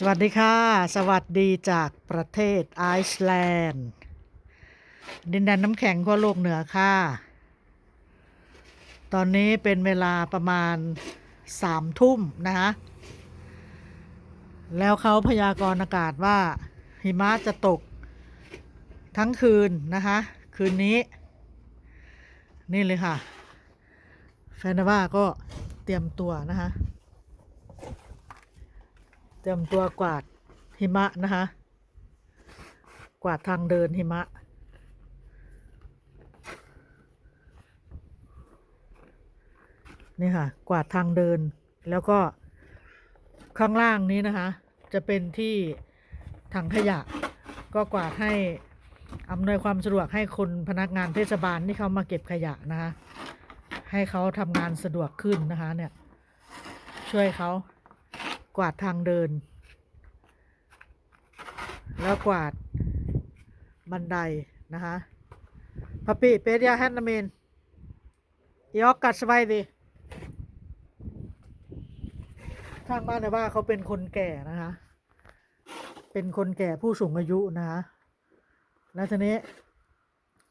สวัสดีค่ะ สวัสดีจากประเทศไอซ์แลนด์ ดินแดนน้ำแข็งขั้วโลกเหนือค่ะ ตอนนี้เป็นเวลาประมาณสามทุ่มนะคะแล้วเขาพยากรณ์อากาศว่าหิมะจะตกทั้งคืนนะคะ คืนนี้ นี่เลยค่ะ แฟนว่าก็เตรียมตัวนะคะ ตรียมตัวกวาดหิมะนะคะ กวาดทางเดินหิมะ นี่ค่ะ กวาดทางเดิน แล้วก็ข้างล่างนี้นะคะ จะเป็นที่ถังขยะ ก็กวาดให้อำนวยความสะดวกให้คนพนักงานเทศบาลที่เขามาเก็บขยะนะคะ ให้เขาทำงานสะดวกขึ้นนะคะเนี่ย ช่วยเขา กวาดทางเดิน แล้วกวาดบันไดนะคะพัปปี้เปียแฮนนาเมนยอกกัดสบายดีทางบ้านในว่าเขาเป็นคนแก่นะคะ เป็นคนแก่ผู้สูงอายุนะคะแล้วทีนี้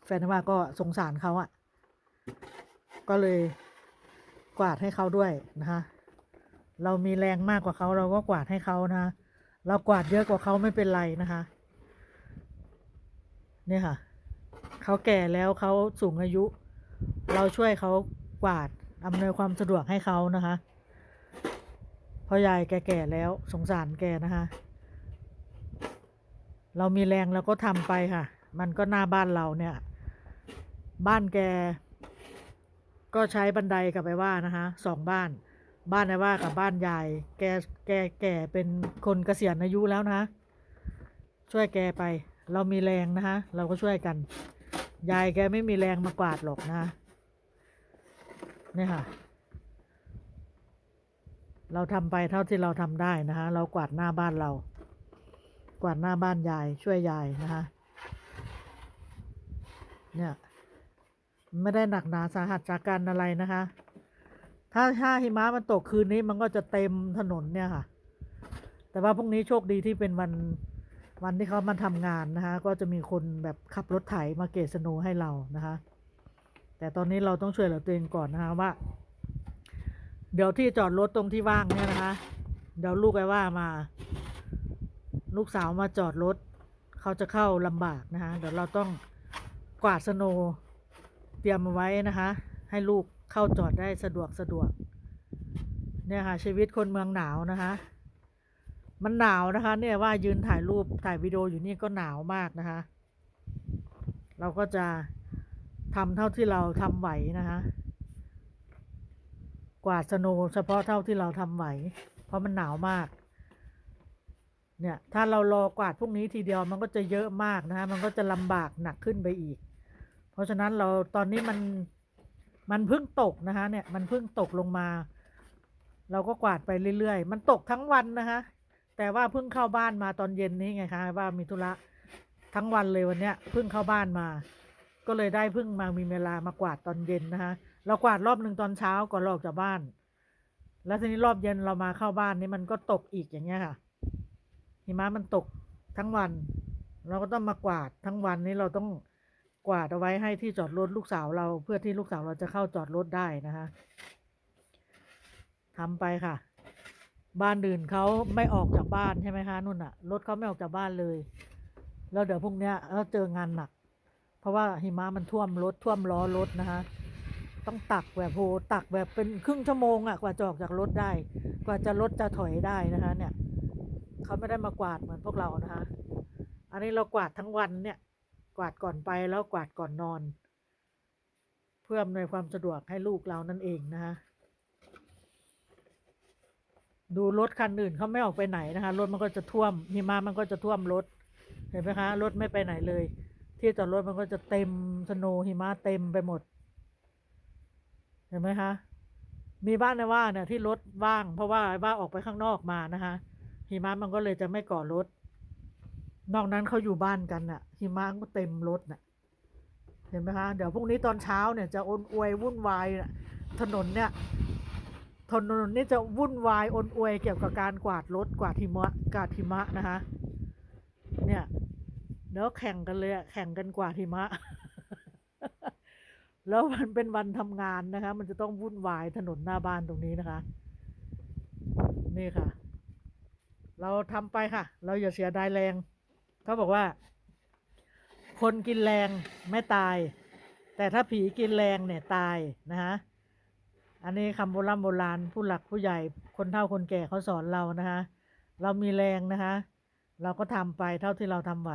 แฟนว่าก็สงสารเขาอะ่ะ ก็เลยกวาดให้เขาด้วยนะคะ เรามีแรงมากกว่าเขาเราก็กวาดให้เขานะ เรากวาดเยอะกว่าเขาไม่เป็นไรนะคะ เนี่ยค่ะเขาแก่แล้วเขาสูงอายุ เราช่วยเขากวาดอำนวยความสะดวกให้เขานะคะพราะยายแก่ๆแล้วสงสารแกนะคะ เรามีแรงเราก็ทำไปค่ะ มันก็หน้าบ้านเราเนี่ย บ้านแก ก็ใช้บันไดกลับไปว่านะคะสองบ้าน บ้านไอ้ว่ากับบ้านยาย แกแกแก่เป็นคนเกษียณอายุแล้วนะ ช่วยแกไป เรามีแรงนะคะเราก็ช่วยกัน ยายแกไม่มีแรงมากวาดหรอกนะเนี่ยค่ะ เราทำไปเท่าที่เราทำได้นะคะเรากวาดหน้าบ้านเรา กวาดหน้าบ้านยาย ช่วยยายนะคะเนี่ย ไม่ได้หนักหนาสาหัสจากการอะไรนะคะ ถ้าถ้าหิมะมันตกคืนนี้มันก็จะเต็มถนนเนี่ยค่ะ แต่ว่าพรุ่งนี้โชคดีที่เป็นวันวันที่เขามาทำงานนะคะ ก็จะมีคนแบบขับรถไถมาเกตสโนให้เรานะคะ แต่ตอนนี้เราต้องช่วยเหลือตัวเองก่อนนะคะว่า เดี๋ยวที่จอดรถตรงที่ว่างเนี่ยนะคะ เดี๋ยวลูกไอ้ว่ามา ลูกสาวมาจอดรถเขาจะเข้าลำบากนะคะ เดี๋ยวเราต้องกวาดสโนเตรียมเอาไว้นะคะ ให้ลูก เข้าจอดได้สะดวกสะดวก เนี่ยค่ะ ชีวิตคนเมืองหนาวนะคะ มันหนาวนะคะ เนี่ยว่ายืนถ่ายรูปถ่ายวิดีโออยู่นี่ก็หนาวมากนะคะ เราก็จะทำเท่าที่เราทำไหวนะคะกวาดสโนเฉพาะเท่าที่เราทำไหว เพราะมันหนาวมาก เนี่ย ถ้าเรารอกวาดพรุ่งนี้ทีเดียวมันก็จะเยอะมากนะคะมันก็จะลำบากหนักขึ้นไปอีก เพราะฉะนั้นเราตอนนี้มัน มันเพิ่งตกนะคะเนี่ยมันเพิ่งตกลงมา เราก็กวาดไปเรื่อยๆ มันตกทั้งวันนะคะแต่ว่าเพิ่งเข้าบ้านมาตอนเย็นนี้ไงคะว่ามีธุระทั้งวันเลยวันเนี้ยเพิ่งเข้าบ้านมา ก็เลยได้เพิ่งมามีเวลามากวาดตอนเย็นนะคะเรากวาดรอบหนึ่งตอนเช้าก่อนออกจากบ้าน แล้วทีนี้รอบเย็นเรามาเข้าบ้านนี่มันก็ตกอีกอย่างเงี้ยค่ะหิมะมันตกทั้งวัน เราก็ต้องมากวาดทั้งวันนี้เราต้อง กวาดเอาไว้ให้ที่จอดรถลูกสาวเรา เพื่อที่ลูกสาวเราจะเข้าจอดรถได้นะคะทำไปค่ะ บ้านอื่นเขาไม่ออกจากบ้านใช่ไหมคะนุ่นอะรถเขาไม่ออกจากบ้านเลย แล้วเดี๋ยวพรุ่งนี้เราเจองานหนัก เพราะว่าหิมะมันท่วมรถท่วมล้อรถนะคะต้องตักแบบโหตักแบบเป็นครึ่งชั่วโมงอะกว่าจะออกจากรถได้ กว่าจะรถจะถอยได้นะคะ เนี่ยเขาไม่ได้มากวาดเหมือนพวกเรานะคะ อันนี้เรากวาดทั้งวันเนี่ย กวาดก่อนไปแล้วกวาดก่อนนอน เพื่ออำนวยความสะดวกให้ลูกเรานั่นเองนะคะดูรถคันอื่นเขาไม่ออกไปไหนนะคะรถมันก็จะท่วมหิมะมันก็จะท่วมรถเห็นไหมคะรถไม่ไปไหนเลย ที่จอดรถมันก็จะเต็มสโนหิมะเต็มไปหมด เห็นไหมคะมีบ้านในว่าเนี่ยที่รถว่าง เพราะว่าว่าออกไปข้างนอกมานะคะหิมะมันก็เลยจะไม่กาะรถ นอกนั้นเขาอยู่บ้านกันน่ะหิมะก็เต็มรถน่ะ เห็นไหมคะ เดี๋ยวพรุ่งนี้ตอนเช้าเนี่ยจะอนอวยวุ่นวายน่ะถนนเนี่ย ถนนนี่จะวุ่นวายอนอวยเกี่ยวกับการกวาดรถกวาดหิมะกวาดหิมะนะคะ เนี่ยเดี๋ยวแข่งกันเลยอะแข่งกันกวาดหิมะ แล้วมันเป็นวันทำงานนะคะ มันจะต้องวุ่นวายถนนหน้าบ้านตรงนี้นะคะ นี่ค่ะ เราทำไปค่ะ เราอย่าเสียดายแรง เขาบอกว่า คนกินแรงไม่ตาย แต่ถ้าผีกินแรงเนี่ยตายนะคะอันนี้คำโบราณโบราณผู้หลักผู้ใหญ่คนเฒ่าคนแก่เขาสอนเรานะคะ เรามีแรงนะคะ เราก็ทำไปเท่าที่เราทำไหว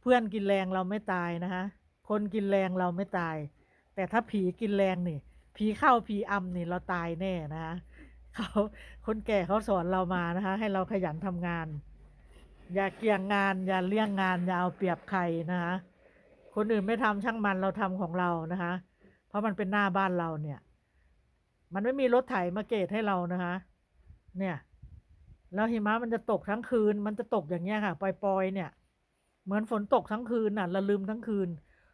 เพื่อนกินแรงเราไม่ตายนะคะคนกินแรงเราไม่ตาย แต่ถ้าผีกินแรงนี่ ผีเข้าผีอำนี่เราตายแน่นะคะเขาคนแก่เขาสอนเรามานะคะ ให้เราขยันทำงาน อย่าเกี่ยงงาน อย่าเลี่ยงงาน อย่าเอาเปรียบใครนะคะคนอื่นไม่ทำช่างมันเราทำของเรานะคะ เพราะมันเป็นหน้าบ้านเราเนี่ย มันไม่มีรถไถมาเกตให้เรานะคะ เนี่ยแล้วหิมะมันจะตกทั้งคืน มันจะตกอย่างเงี้ยค่ะปล่อยๆเนี่ย เหมือนฝนตกทั้งคืนน่ะระลืมทั้งคืน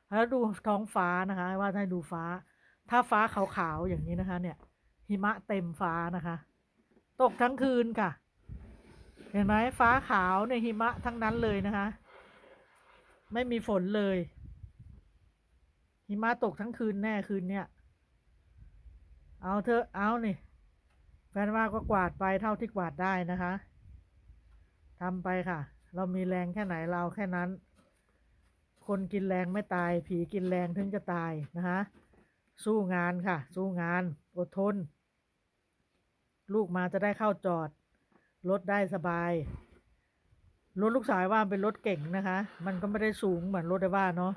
แล้วดูท้องฟ้านะคะ ว่าให้ดูฟ้า ถ้าฟ้าขาวๆอย่างนี้นะคะ เนี่ย หิมะเต็มฟ้านะคะ ตกทั้งคืนค่ะ เห็นไหมฟ้าขาวในหิมะทั้งนั้นเลยนะคะ ไม่มีฝนเลย หิมะตกทั้งคืนแน่คืนเนี่ยเอาเถอะเอานี่แฟนว่าก็กวาดไปเท่าที่กวาดได้นะคะทำไปค่ะ เรามีแรงแค่ไหนเราแค่นั้น คนกินแรงไม่ตาย ผีกินแรงถึงจะตายนะคะสู้งานค่ะ สู้งาน อดทน ลูกมาจะได้เข้าจอด รถได้สบาย รถลูกสาวว่าเป็นรถเก่งนะคะ มันก็ไม่ได้สูงเหมือนรถไอ้ว่าเนาะ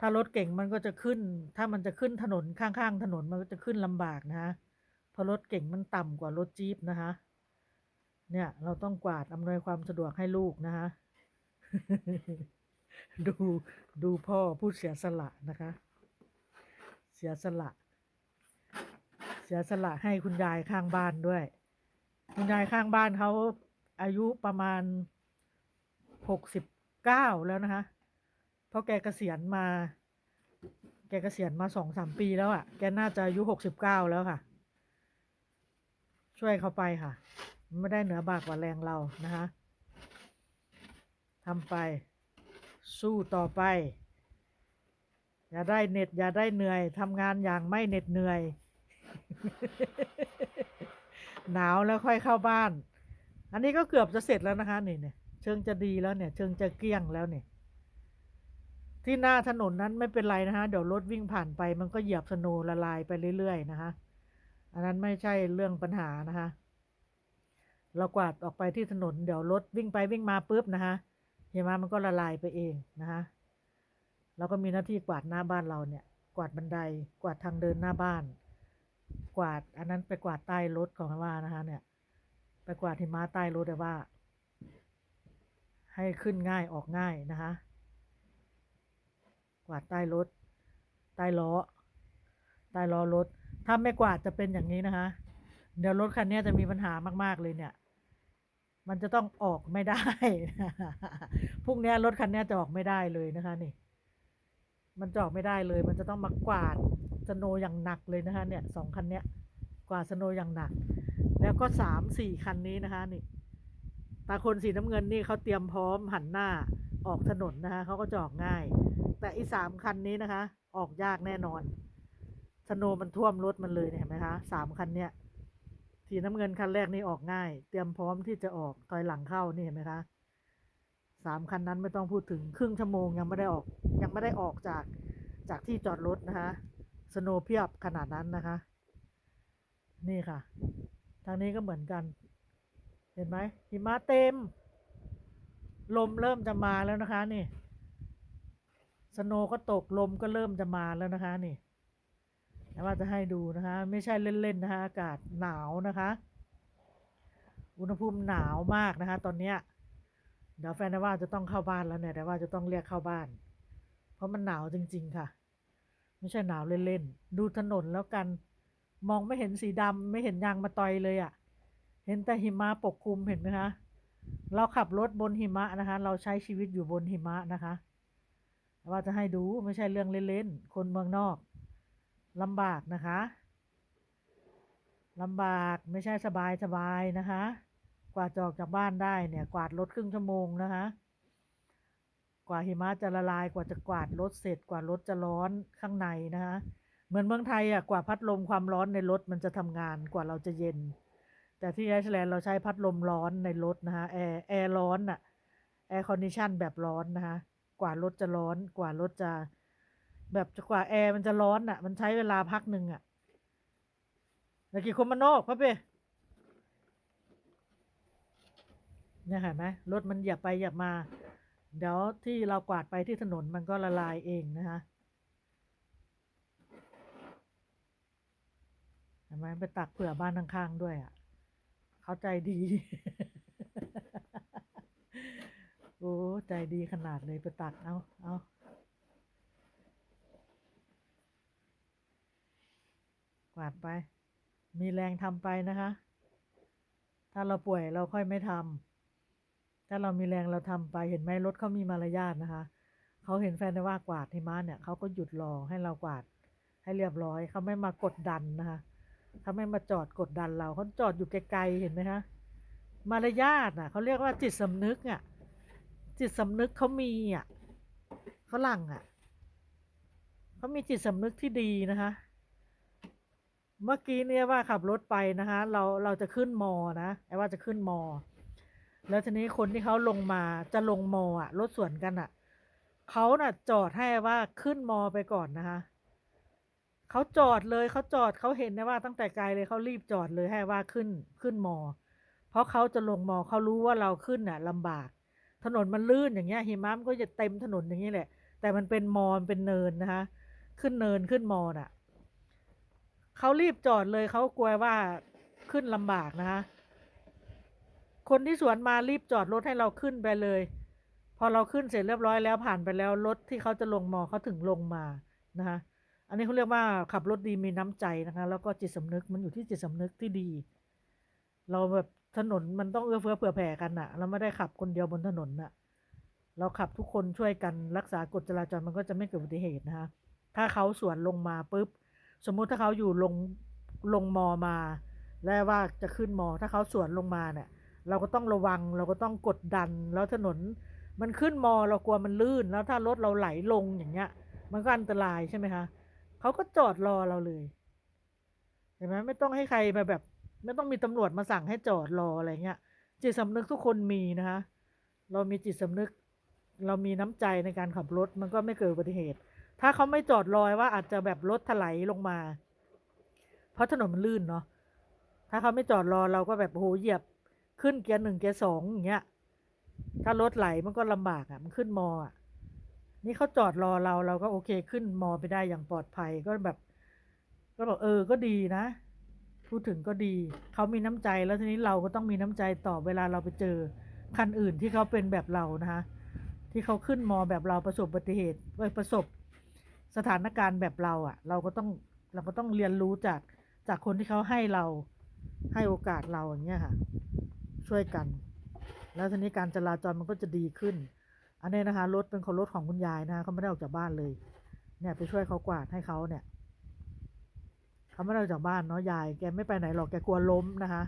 ถ้ารถเก่งมันก็จะขึ้น ถ้ามันจะขึ้นถนนข้างๆถนนมันก็จะขึ้นลำบากนะคะเพราะรถเก่งมันต่ำกว่ารถจี๊ปนะคะ เนี่ยเราต้องกวาดอำนวยความสะดวกให้ลูกนะคะดูดูพ่อผู้เสียสละนะคะ เสียสละ เสียสละให้คุณยายข้างบ้านด้วย คุณยายข้างบ้านเขาอายุประมาณหกสิบเก้าแล้วนะคะ เพราะแกเกษียณมา แกเกษียณมาสองสามปีแล้วอะ่ะ แกน่าจะอายุหกสิบเก้าแล้วค่ะ ช่วยเขาไปค่ะ ไม่ได้เหนือบากกว่าแรงเรานะคะทำไป สู้ต่อไป อย่าได้เหน็ด อย่าได้เหนื่อยทำงานอย่างไม่เหน็ดเหนื่อย หนาวแล้วค่อยเข้าบ้าน อันนี้ก็เกือบจะเสร็จแล้วนะคะนี่เนี่ยเชิงจะดีแล้วเนี่ย เชิงจะเกลี้ยงแล้วเนี่ยที่หน้าถนนนั้นไม่เป็นไรนะคะเดี๋ยวรถวิ่งผ่านไป มันก็เหยียบสโนละลายไปเรื่อยๆนะคะอันนั้นไม่ใช่เรื่องปัญหานะคะเรากวาดออกไปที่ถนน เดี๋ยวรถวิ่งไปวิ่งมาปุ๊บนะคะเห็นไหมมันก็ละลายไปเองนะคะเราก็มีหน้าที่กวาดหน้าบ้านเราเนี่ย กวาดบันไดกวาดทางเดินหน้าบ้าน กวาด อันนั้นไปกวาดใต้รถของว่านะคะเนี่ย ไปกวาดหิมะใต้รถแต่ว่า ให้ขึ้นง่ายออกง่ายนะคะ กวาดใต้รถ ใต้ล้อ ใต้ล้อรถ ถ้าไม่กวาดจะเป็นอย่างนี้นะคะ เดี๋ยวรถคันนี้จะมีปัญหามาก ๆ เลยเนี่ย มันจะต้องออกไม่ได้พรุ่งนี้รถคันนี้จะออกไม่ได้เลยนะคะนี่ มันจะออกไม่ได้เลย มันจะต้องมากวาด สโนอย่างหนักเลยนะคะเนี่ยสองคันเนี้ยกว่าสโนอย่างหนัก แล้วก็สามสี่คันนี้นะคะนี่ตาคนสีน้ำเงินนี่เขาเตรียมพร้อมหันหน้าออกถนนนะคะเขาก็จะออกง่าย แต่อีสามคันนี้นะคะ ออกยากแน่นอนสโนมันท่วมรถมันเลยเนี่ยเห็นไหมคะสามคันเนี้ยสีน้ำเงินคันแรกนี่ออกง่าย เตรียมพร้อมที่จะออกถอยหลังเข้านี่เห็นไหมคะสามคันนั้นไม่ต้องพูดถึงครึ่งชั่วโมงยังไม่ได้ออกยังไม่ได้ออกจากจากที่จอดรถนะคะ สโนว์เพียบขนาดนั้นนะคะ นี่ค่ะ ทางนี้ก็เหมือนกัน เห็นไหมหิมะเต็ม ลมเริ่มจะมาแล้วนะคะ นี่สโนว์ก็ตกลมก็เริ่มจะมาแล้วนะคะ นี่แต่ว่าจะให้ดูนะคะ ไม่ใช่เล่นๆนะคะ อากาศหนาวนะคะ อุณหภูมิหนาวมากนะคะ ตอนเนี้ยเดี๋ยวแฟนว่าจะต้องเข้าบ้านแล้วเนี่ยแต่ว่าจะต้องเรียกเข้าบ้าน เพราะมันหนาวจริง ๆ ค่ะ ไม่ใช่หนาวเล่นๆ ดูถนนแล้วกัน มองไม่เห็นสีดำไม่เห็นยางมาตอยเลยอะ่ะ เห็นแต่หิมะปกคลุมเห็นไหมคะ เราขับรถบนหิมะนะคะ เราใช้ชีวิตอยู่บนหิมะนะคะ ว่าจะให้ดูไม่ใช่เรื่องเล่นๆ คนเมืองนอกลำบากนะคะลำบากไม่ใช่สบายสบายนะคะ กว่าจะออกจากบ้านได้เนี่ย กวาดรถครึ่งชั่วโมงนะคะ ว่าหิมะจะละลายกว่าจะกวาดรถเสร็จกว่ารถจะร้อนข้างในนะคะเหมือนเมืองไทยอะกว่าพัดลมความร้อนในรถมันจะทำงานกว่าเราจะเย็น แต่ที่ไอซ์แลนด์เราใช้พัดลมร้อนในรถนะคะแอร์แอร์ร้อนอะแอร์คอนดิชันแบบร้อนนะคะกว่ารถจะร้อนกว่ารถจะ แบบกว่าแอร์มันจะร้อนอะ มันใช้เวลาพักหนึ่งอะแล้วกี่คนมานอกพ่อเป้เนี่ยเห็นไหมรถมันหยียบไปหยียบมา เดี๋ยวที่เรากวาดไปที่ถนนมันก็ละลายเองนะคะเห็นไหมไปตักเผื่อบ้านข้างๆด้วยอะ เข้าใจดี โอ้ใจดีขนาดเลยไปตักเอาเอากวาดไป มีแรงทำไปนะคะ ถ้าเราป่วยเราค่อยไม่ทำ ถ้าเรามีแรงเราทำไปเห็นไหมรถเขามีมารยาทนะคะเขาเห็นแฟนได้ว่ากวาดหิมะเนี่ยเขาก็หยุดรอให้เรากวาดให้เรียบร้อยเขาไม่มากดดันนะคะเขาไม่มาจอดกดดันเราเขาจอดอยู่ไกลๆเห็นไหมคะมารยาทอะเขาเรียกว่าจิตสำนึกอะจิตสำนึกเขามีอะฝรั่งอะเขามีจิตสำนึกที่ดีนะคะเมื่อกี้เนี่ยว่าขับรถไปนะคะเราเราจะขึ้นมอนะไอ้ว่าจะขึ้นมอ แล้วทีนี้คนที่เขาลงมาจะลงมออะรถสวนกันอะเขาน่ะจอดให้ว่าขึ้นมอไปก่อนนะคะเขาจอดเลยเขาจอดเขาเห็นนะว่าตั้งแต่ไกลเลยเขารีบจอดเลยให้ว่าขึ้นขึ้นมอ เพราะเขาจะลงมอเขารู้ว่าเราขึ้นน่ะลำบาก ถนนมันลื่นอย่างเงี้ยหิมะมันก็จะเต็มถนนอย่างนี้แหละ แต่มันเป็นมอมันเป็นเนินนะคะขึ้นเนินขึ้นมอน่ะเขารีบจอดเลยเขากลัวว่าขึ้นลำบากนะคะ คนที่สวนมารีบจอดรถให้เราขึ้นไปเลย พอเราขึ้นเสร็จเรียบร้อยแล้วผ่านไปแล้วรถที่เขาจะลงมอเขาถึงลงมานะคะอันนี้เขาเรียกว่าขับรถดีมีน้ำใจนะคะแล้วก็จิตสำนึกมันอยู่ที่จิตสำนึกที่ดี เราแบบถนนมันต้องเอื้อเฟื้อเผื่อแผ่กันอะเราไม่ได้ขับคนเดียวบนถนนอะเราขับทุกคนช่วยกันรักษากฎจราจรมันก็จะไม่เกิดอุบัติเหตุนะคะถ้าเขาสวนลงมาปุ๊บ สมมุติถ้าเขาอยู่ลงลงมอมา แล้วว่าจะขึ้นมอ ถ้าเขาสวนลงมาเนี่ย เราก็ต้องระวังเราก็ต้องกดดันแล้วถนนมันขึ้นมอเรากลัวมันลื่น แล้วถ้ารถเราไหลลงอย่างเงี้ย มันก็อันตรายใช่ไหมคะเขาก็จอดรอเราเลยเห็นไหมไม่ต้องให้ใครมาแบบ ไม่ต้องมีตำรวจมาสั่งให้จอดรออะไรเงี้ยจิตสำนึกทุกคนมีนะคะเรามีจิตสำนึก เรามีน้ำใจในการขับรถมันก็ไม่เกิดอุบัติเหตุ ถ้าเขาไม่จอดรอว่าอาจจะแบบรถถลายลงมา เพราะถนนมันลื่นเนาะถ้าเขาไม่จอดรอเราก็แบบโอ้โหเหยียบ ขึ้นเกียร์หนึ่งเกียร์สองอย่างเงี้ย ถ้ารถไหลมันก็ลำบากอะ่ะ มันขึ้นมออะ นี่เขาจอดรอเราเราก็โอเคขึ้นมอไปได้อย่างปลอดภัยก็แบบ ก็บอกเออก็ดีนะ พูดถึงก็ดี เขามีน้ำใจแล้วทีนี้เราก็ต้องมีน้ำใจต่อเวลาเราไปเจอคันอื่นที่เขาเป็นแบบเรานะคะที่เขาขึ้นมอแบบเราประสบอุบัติเหตุเอ้ประสบสถานการณ์แบบเราอะ่ะ เราก็ต้องเราก็ต้องเรียนรู้จากจากคนที่เขาให้เราให้โอกาสเราอย่างเงี้ยค่ะ ช่วยกัน แล้วทีนี้การจราจรมันก็จะดีขึ้น อันนี้นะคะรถเป็นคนรถของคุณยายนะคะเขาไม่ได้ออกจากบ้านเลย เนี่ยไปช่วยเขากวาดให้เขาเนี่ยเขาไม่ได้ออกจากบ้านเนาะยายแกไม่ไปไหนหรอกแกกลัวล้มนะคะ